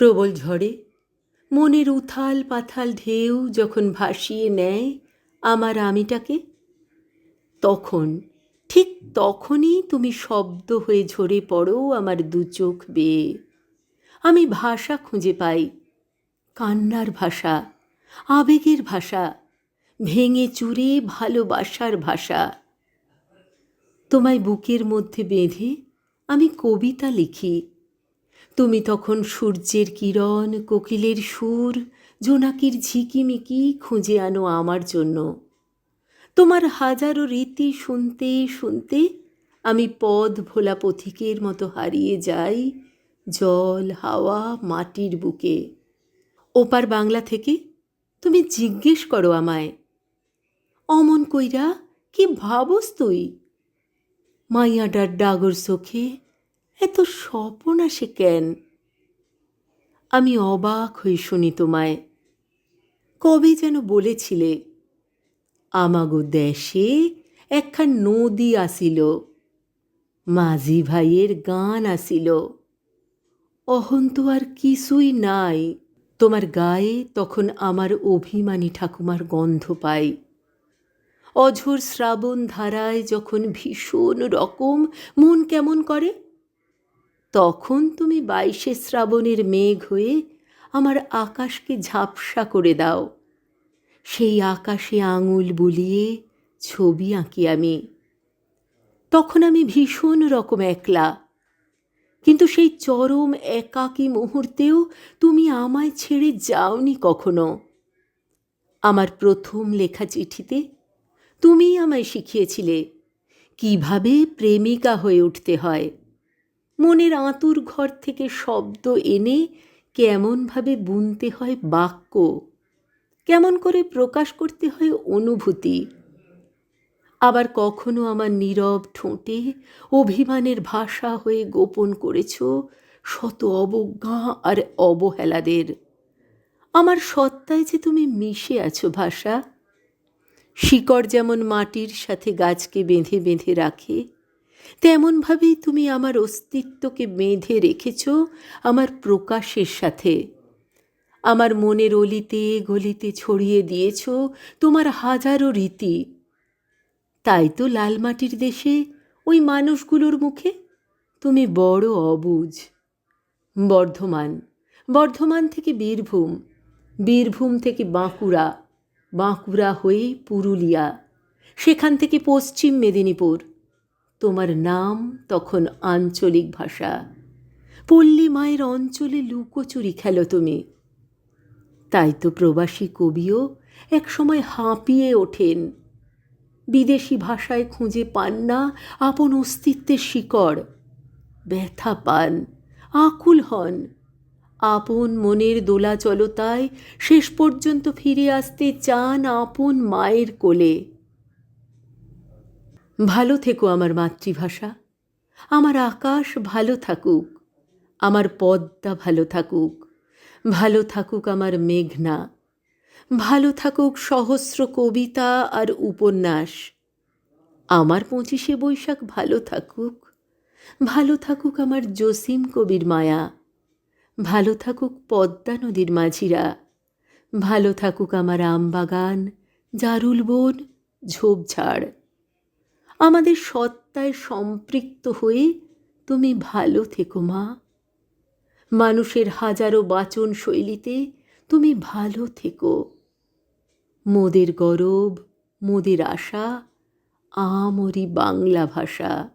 প্রবল ঝড়ে। মনের উথাল পাথাল ঢেউ যখন ভাসিয়ে নেয় আমার আমিটাকে, তখন, ঠিক তখনই তুমি শব্দ হয়ে ঝরে পড়ো আমার দু চোখ বেয়ে। আমি ভাষা খুঁজে পাই, কান্নার ভাষা, আবেগের ভাষা, ভেঙে চুরে ভালোবাসার ভাষা। তোমায় বুকের মধ্যে বেঁধে আমি কবিতা লিখি তুমি তখন সূর্যের কিরণ, কোকিলের সুর, জোনাকির ঝিকিমিকি খুঁজে আনো আমার জন্য। তোমার হাজারো রীতি শুনতে শুনতে আমি পদ ভোলা পথিকের মতো হারিয়ে যাই জল, হাওয়া, মাটির বুকে। ওপার বাংলা থেকে তুমি জিজ্ঞেস করো আমায়, অমন কইরা কি ভাবস তুই? মাইয়াডার ডাগর চোখে এত স্বপন আসে কেন? আমি অবাক হয়ে শুনি তোমায়। কবে যেন বলেছিলে, আমাগো দেশে একখান নদী আসিল, মাঝি ভাইয়ের গান আসিল। অহন তো আর কিছুই নাই। তোমার গায়ে তখন আমার অভিমানী ঠাকুমার গন্ধ পাই। অঝোর শ্রাবণ ধারায় যখন ভীষণ রকম মন কেমন করে তখন তুমি বাইশে শ্রাবণের মেঘ হয়ে আমার আকাশকে ঝাপসা করে দাও। সেই আকাশে আঙুল বুলিয়ে ছবি আঁকি আমি। তখন আমি ভীষণ রকম একলা। কিন্তু সেই চরম একাকী মুহূর্তেও তুমি আমায় ছেড়ে যাওনি কখনো। আমার প্রথম লেখা চিঠিতে তুমি আমায় শিখিয়েছিলে, কীভাবে প্রেমিকা হয়ে উঠতে হয়। মনের আঁতুর ঘর থেকে শব্দ এনে কেমনভাবে বুনতে হয় বাক্য, কেমন করে প্রকাশ করতে হয় অনুভূতি। আবার কখনো আমার নীরব ঠোঁটে অভিমানের ভাষা হয়ে গোপন করেছ শত অবজ্ঞা আর অবহেলাদের। আমার সত্তায় যে তুমি মিশে আছো ভাষা, শিকড় যেমন মাটির সাথে গাছকে বেঁধে বেঁধে রাখে তেমনভাবেই তুমি আমার অস্তিত্বকে বেঁধে রেখেছ আমার প্রকাশের সাথে। আমার মনের অলিতে গলিতে ছড়িয়ে দিয়েছ তোমার হাজারো রীতি। তাই তো লাল মাটির দেশে ওই মানুষগুলোর মুখে তুমি বড় অবুঝ বর্ধমান বর্ধমান থেকে বীরভূম বীরভূম থেকে বাঁকুড়া বাঁকুড়া হয়ে পুরুলিয়া, সেখান থেকে পশ্চিম মেদিনীপুর। তোমার নাম তখন আঞ্চলিক ভাষা। পল্লী মায়ের অঞ্চলে লুকোচুরি খেলো তুমি। তাই তো প্রবাসী কবিও একসময় হাঁপিয়ে ওঠেন। বিদেশি ভাষায় খুঁজে পান না আপন অস্তিত্বের শিকড়। ব্যথা পান, আকুল হন। আপন মনের দোলাচলতায় শেষ পর্যন্ত ফিরে আসতে চান আপন মায়ের কোলে। ভালো থেকো আমার মাতৃভাষা। আমার আকাশ ভালো থাকুক, আমার পদ্মা ভালো থাকুক ভালো থাকুক আমার মেঘনা, ভালো থাকুক সহস্র কবিতা আর উপন্যাস। আমার পঁচিশে বৈশাখ ভালো থাকুক ভালো থাকুক আমার জসিম কবির মায়া, ভালো থাকুক পদ্মা নদীর মাঝিরা, ভালো থাকুক আমার আমবাগান জারুল বন ঝোপঝাড়। আমাদের সত্তায় সম্পৃক্ত হয়ে তুমি ভালো থেকো, মা। মানুষের হাজারো বাচন শৈলীতে তুমি ভালো থেকো। মোদের গরব, মোদের আশা, আমরি বাংলা ভাষা।